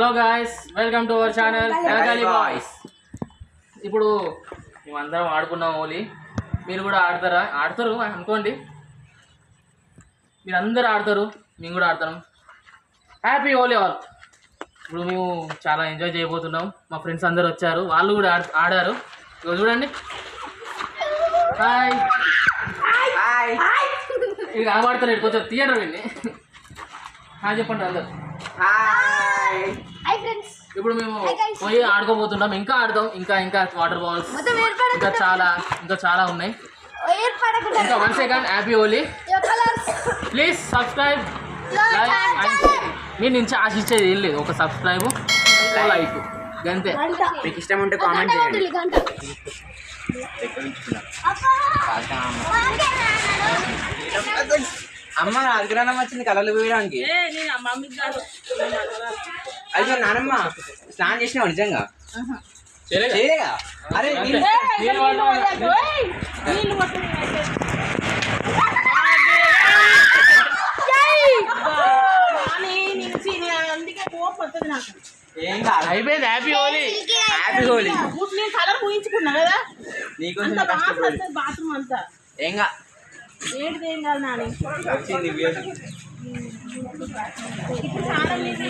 Hello guys welcome to our channel ఎలగాలి boys ఇప్పుడు మేమందరం ఆడుకున్నాం ఓలీ. మీరు కూడా ఆడతారా? ఆడతారు అనుకోండి. మీరు అందరు ఆడతారు మేము కూడా ఆడతాం. హ్యాపీ ఓలీ ఆల్ ఇప్పుడు మేము చాలా ఎంజాయ్ చేయబోతున్నాం. మా ఫ్రెండ్స్ అందరు వచ్చారు వాళ్ళు కూడా ఆడ ఆడారు. ఇదిగో చూడండి. హాయ్ ఇక ఆడతారు కొంచెం థియేటర్ వెళ్ళి హాయ్ చెప్పండి అందరు. హాయ్ ఇప్పుడు మేము పోయి ఆడుకోబోతున్నాం. ఇంకా ఆడతాం ఇంకా ఇంకా వాటర్ బాల్స్ ఇంకా చాలా ఇంకా చాలా ఉన్నాయి. ఇంకా one second happy Holi colours please subscribe like మీరు నుంచి ఆశించేది ఏం లేదు. ఒక సబ్స్క్రైబ్ లైక్ అంతే గంట. మీకు ఇష్టం ఉంటే కామెంట్ గంట. చేయండి అమ్మ అగ్రహణం వచ్చింది కలలు పోయడానికి. అయ్యో నానమ్మ స్నానం చేసినావు నిజంగా. చేయలేగా అరే నాకు. ఏం కాదు. అయిపోయింది హ్యాపీ ఓలీ హ్యాపీ హోలీ నేను కలర్ ఊహించుకున్నా కదా? వస్తుంది బాత్రూమ్ అంతా. ఏం కాదు వచ్చింది వేడి. ఇప్పుడు చాలా నీళ్ళు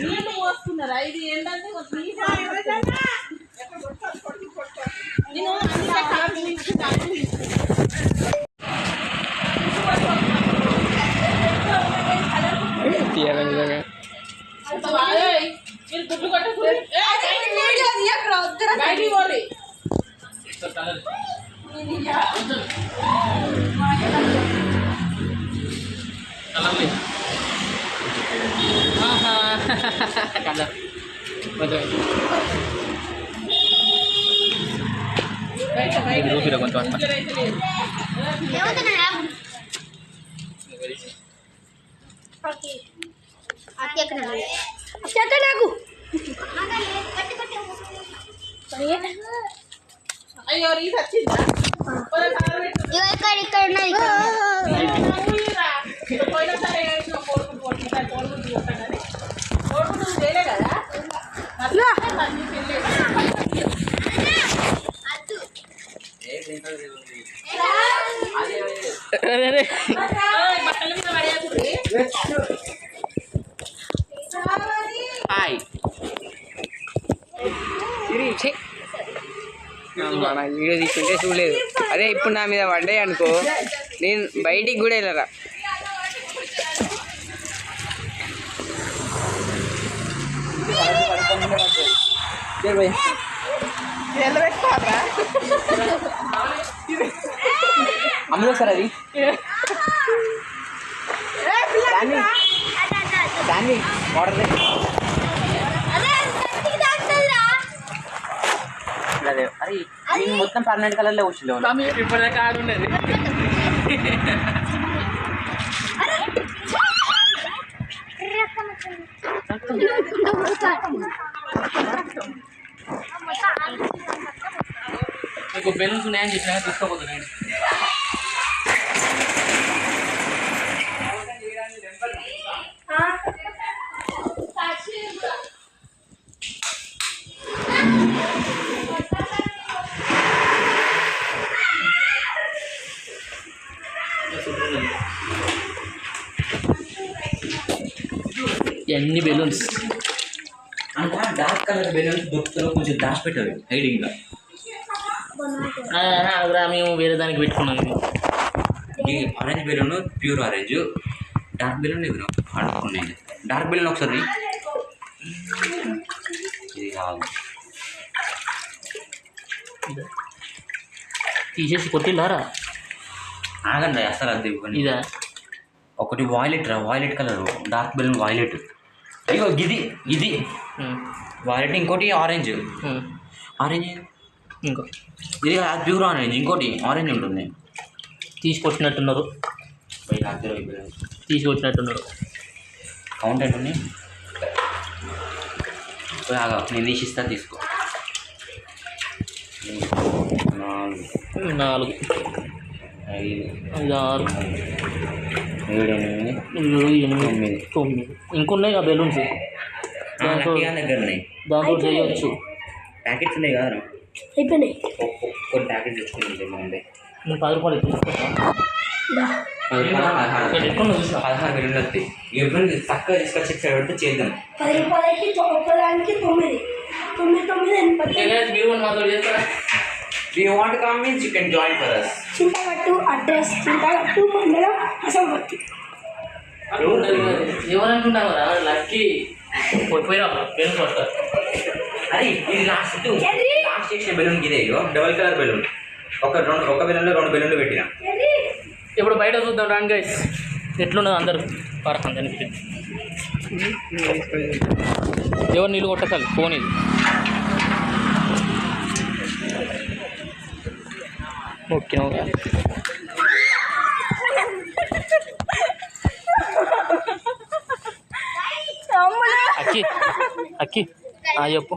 నీళ్ళు పోసుకున్నారా ఇది ఏంటంటే ఒక నీళ్ళు పోసుకున్నా. నేను అందుకే కలర్ ఊహించుకుంటా మీరు గుడ్లు కొంచెం బయట బయట చూపిరా కొంచెం అట్లా ఇంట్లో అయితే లేదు. చెత్త నాకు అయ్యో రీస్ వచ్చిందా హాయ్. మన వీడియో తీసుకుంటే చూడలేదు. అదే ఇప్పుడు నా మీద పడ్డాయి అనుకో. నేను బయటికి కూడా వెళ్ళరా? అమ్ములో సార్ అది దాన్ని దాన్ని వాటర్ అదే మొత్తం పర్మనెంట్ కలర్లో వచ్చింది ఇప్పటిదాకా ఆడుండేది మీకు బెలూన్స్ ఉన్నాయని చెప్పినా తీసుకోపోతున్నాను ఎన్ని బెలూన్స్ అంత డార్క్ కలర్ బెలూన్స్ దొరుకుతారో కొంచెం దాచిపెట్టారు హైడింగ్లో అక్కడ మేము వేరే దానికి పెట్టుకున్నాం. ఈ orange balloon pure orange dark balloon ఎదురు ఆడుకున్నాయి డార్క్ బెలూన్ ఒకసారి. ఇది కాదు. తీసేసి కొట్టిల్లారా? ఆగండి అసలు అది ఇవ్వండి ఇదా? ఒకటి వాయిలెట్ రా violet colour dark balloon violet ఇగో ఇది ఇది. వాయిలెట్ ఇంకోటి ఆరెంజ్ ఆరెంజ్ ఇంకో. ఇది ప్యూర్ ఆరెంజ్ ఇంకోటి ఆరెంజ్ ఉంటుంది. తీసి కొట్టినట్టున్నారు బయట అద్దరు అయిపోయారు తీసి కొట్టినట్టున్నారు కౌంట్ ఎంత ఉంది నేను తీసి ఇస్తా తీసుకో. నాలుగు. నాలుగు. ఐదు. ఆరు ఏడు ఎనిమిది. ఎనిమిది తొమ్మిది. ఇంకున్నాయి ఆ బెలూన్స్ ఉన్నాయి. దాంతో చేయొచ్చు. ప్యాకెట్స్ ఉన్నాయి కదా. అయిపోయినాయి. కొన్ని ప్యాకెట్స్ తెచ్చుకుని బాగుంది నేను పది రూపాయలు పదహారు వేలు వస్తాయి ఎవరు చక్కగా తీసుకొచ్చి ఇక్కడ పెడితే చేద్దాం. పది రూపాయలకి ఒక్కదానికి తొమ్మిది. తొమ్మిది తొమ్మిది మాతో చేస్తారా? You want come means you can join for us Chintagattu address Chintagattu మండలం అసంపత్తి ఎవరనుకుంటారు లక్కీ. పోయిరా బెలూన్ కొడతారు అరే ఇది లాస్ట్ లాస్ట్ చేసిన బెలూన్ ఇదే ఇగో డబల్ కలర్ బెలూన్. ఒక రెండు ఒక బెలూన్లో రెండు బెలూన్లు పెట్టిన. ఇప్పుడు బయట చూద్దాం రాండి గైస్ ఎట్లున్నది అందరు? పరకం దానికి ఎవరు నీళ్ళు కొట్టకాలి? ఫోన్ ఇది. Okay okay. అక్కి అక్కి. చెప్పు.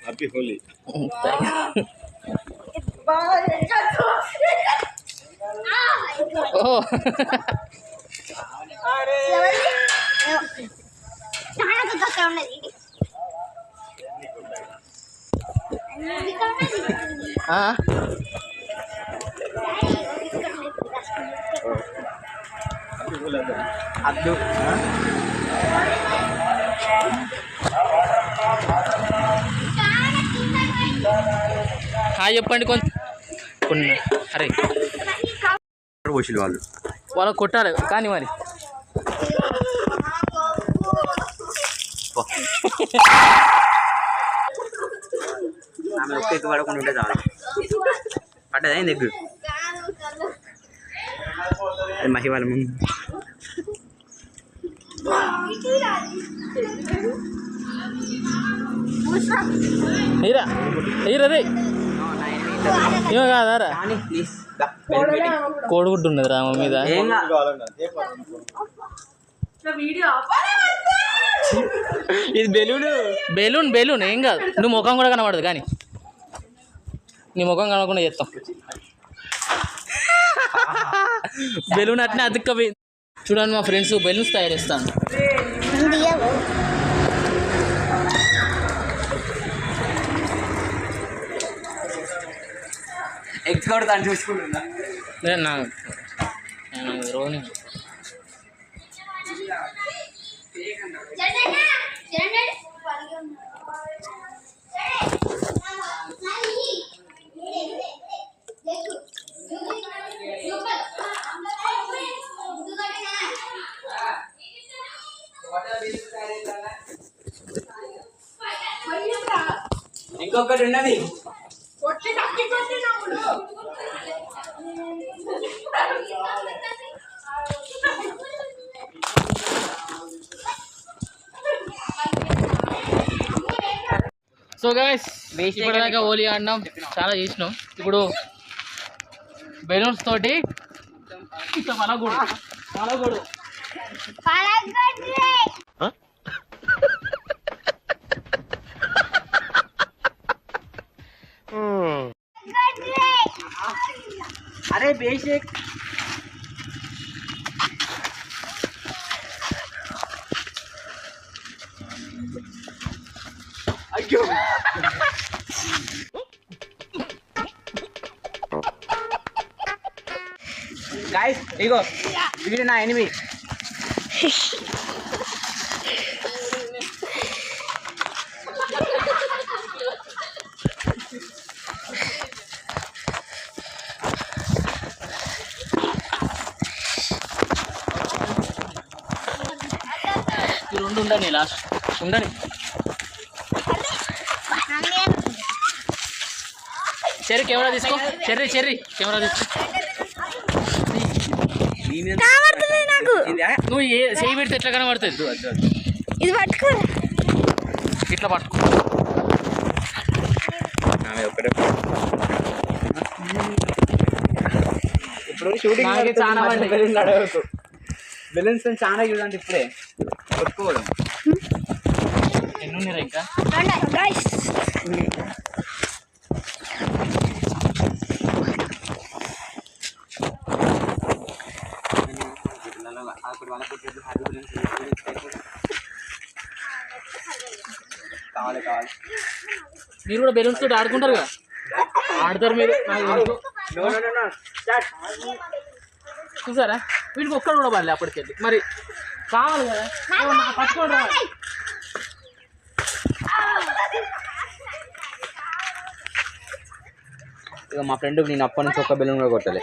ఆ. హ్యాపీ హోలీ ఓ చాలా దగ్గర ఉన్నది ఆ. అద్దు హాయ్ చెప్పండి కొంత కొన్ని. అరే. వాళ్ళు. వాళ్ళకి కొట్టాలి కానీ మరి. ఆమె ఒక్క ఎక్కి పడకుండా ఉంటే చాలు. పడ్డదా ఎగ్గు అది మహి వాళ్ళ ముందు నీరా నీరదే ఏమో కాదారా ప్లీజ్ కోడిగుడ్డు ఉన్నది రా మా మీద. ఇది బెలూను. బెలూన్ బెలూన్ ఏం కాదు. నువ్వు ముఖం కూడా కనబడదు కానీ. నీ ముఖం కనబడకుండా చేస్తాం. బెలూన్ అట్నే అతుక్కపోయింది చూడండి మా ఫ్రెండ్స్ బెలూన్స్ తయారు చేస్తాను. ఎగ్స్ కూడా దాన్ని చూసుకుంటున్నా. రోని సో గైస్ ఇప్పటిదాకా హోలీ ఆడినాం చాలా చేసినాం. ఇప్పుడు బెలూన్స్ తోటి ఇట్లా మలగూడు మలగూడు అరే బేసిక్ అయ్యో గాయస్ ఇగో వీడు నా ఎనిమి ఈ రెండు ఉండని లాస్ట్. ఉండని చెర్రీ కెమెరా తీసుకో. Cherry Cherry. కెమెరా తీసుకో. నువ్వు ఏ చేయి పెడితే ఎట్లా కనబడుతుంది. ఇది పట్టుకో. ఇట్లా పట్టుకో. ఇప్పుడు షూటింగ్ చాలా. బెలూన్స్ చాలా చూడండి ఇప్పుడే. కొట్టుకోవడం మీరు కూడా బెలూన్స్ తోటి ఆడుకుంటారు కదా? ఆడతారు మీరు. చూసారా? వీడికి ఒక్కడు కూడా పడలే అప్పటికెళ్ళి. మరి కావాలి కదా? పట్టుకోండి ఇక మా ఫ్రెండ్ నేను అప్పటి నుంచి ఒక్క బెలూన్ కూడా కొట్టలే.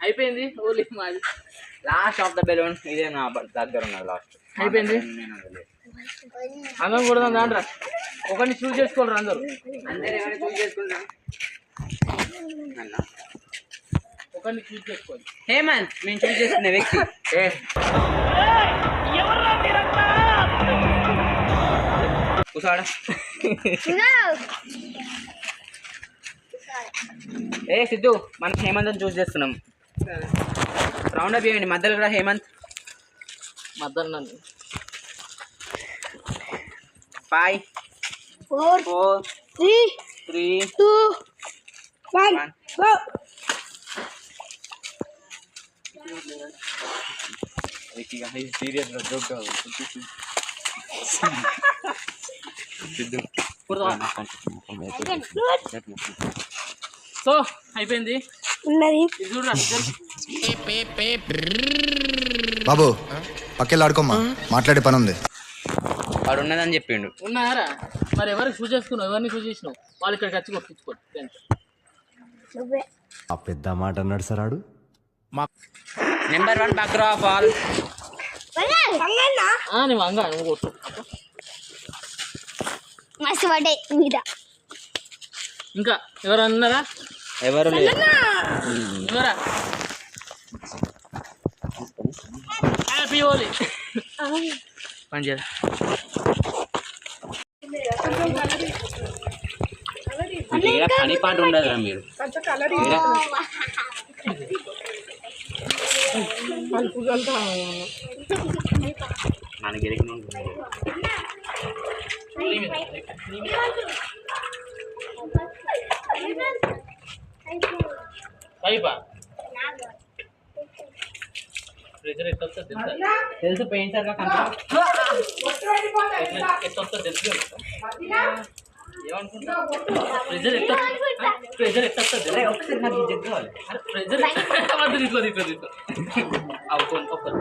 అయిపోయింది ఓన్లీ మాది. లాస్ట్ ఆఫ్ ద బెలూన్ ఇదే నా దగ్గర ఉన్నది లాస్ట్ అయిపోయింది? అందరం కూడా దాంట్రా. ఒకరిని చూస్ చేసుకోవాలి అందరూ. అందరు ఎవరిని చూస్ చేసుకుంటారు? ఒకరిని చూస్ చేసుకోవాలి హేమంత్ మేము చూస్ చేసుకునే వ్యక్తి. ఏ? కూసాడా. ఏ సిద్ధు మనం హేమంత్ చూస్ చేస్తున్నాం. రౌండ్ అప్ చేయండి. మధ్యలో కూడా హేమంత్. మద్దరు నన్ను five four four three three two one. So అయిపోయింది బాబు పక్కెళ్ళి ఆడుకోమ్మా మాట్లాడే పని ఉంది వాడు ఉన్నదని చెప్పిండు ఉన్నారా మరి ఎవరికి చూస్ చేసుకున్నావు ఎవరిని చూస్ చేసినావు వాళ్ళు ఇక్కడికి వచ్చి కొట్టించుకోండి ఆ పెద్ద మాట అన్నాడు సార్ ఆడు నెంబర్ వన్ బక్రా ఆఫ్ ఆల్ నువ్వు అంగా నువ్వు కొట్టు. మస్తు పడ్డాయి మీద. ఇంకా ఎవరు అన్నారా? ఎవరు ఎవరా? హ్యాపీ హోలీ పని చేయాలి పని పాట ఉండదురా మీరు. ఈడ మనకి ఎరిగిన ఉంటుంది. పైపా ప్రెజర్ ఎట్లా వస్తుందో తెలుసా తెలుసు పెయింటర్ గా కనపడ ఎట్లా వస్తుందో తెలుసు కదా? ఏమనుకుంటా ప్రెజర్ ఎట్లా ప్రెజర్ ఎట్లా వస్తుందో తెలుసా? ఒకసారి నాకు ఈ జగ్గు కావాలి. అరే ప్రెజర్ వద్దు తీసుకో తీసుకో తీసుకో అవి కొన్ని ఒక్కరు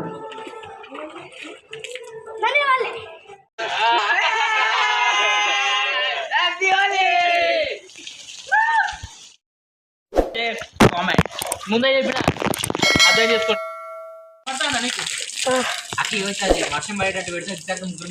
ముందే చెప్పిన అర్థం చేసుకో పడతానా నీకు అక్కడ ఇవ్వచ్చు వర్షం పడేటట్టు పెడితే ఇద్దరు ముగ్గురు